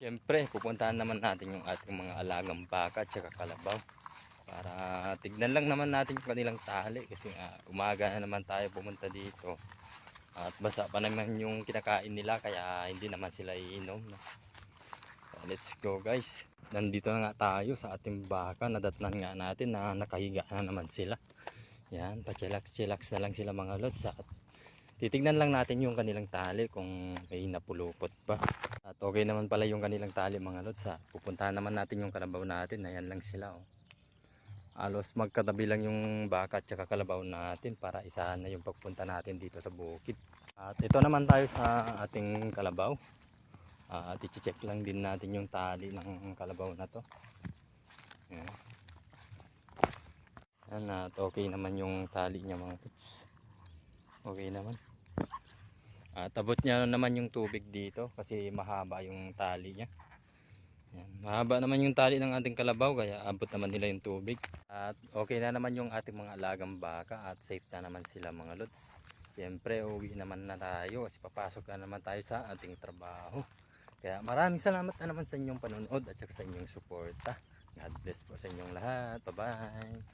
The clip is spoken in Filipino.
Siyempre, pupuntahan naman natin yung ating mga alagang baka at saka kalabaw. Para tignan lang naman natin yung kanilang tali kasi nga umaga na naman tayo pumunta dito. At basa pa naman yung kinakain nila kaya hindi naman sila iinom. No? So, let's go guys. Nandito na nga tayo sa ating baka. Nadatnan nga natin na nakahiga na naman sila. Yan, pa-chillax-chillax na lang sila mga lods. At titignan lang natin yung kanilang tali kung may napulupot pa. Okay naman pala yung kanilang tali mga lods ha. Pupuntahan naman natin yung kalabaw natin. Ayan lang sila oh. Alos magkatabi lang yung baka at saka kalabaw natin para isahan na yung pagpunta natin dito sa bukid. At ito naman tayo sa ating kalabaw. Ah, at i-check lang din natin yung tali ng kalabaw na to. Ayan. Ayan, at okay naman yung tali niya mga lods. Okay naman. At abot niya naman yung tubig dito kasi mahaba yung tali niya. Yan. Mahaba naman yung tali ng ating kalabaw kaya abot naman nila yung tubig. At okay na naman yung ating mga alagang baka at safe na naman sila mga lods. Siyempre uwi naman na tayo kasi papasok na naman tayo sa ating trabaho. Kaya maraming salamat na naman sa inyong panonood at sa inyong suporta. God bless po sa inyong lahat. Bye-bye.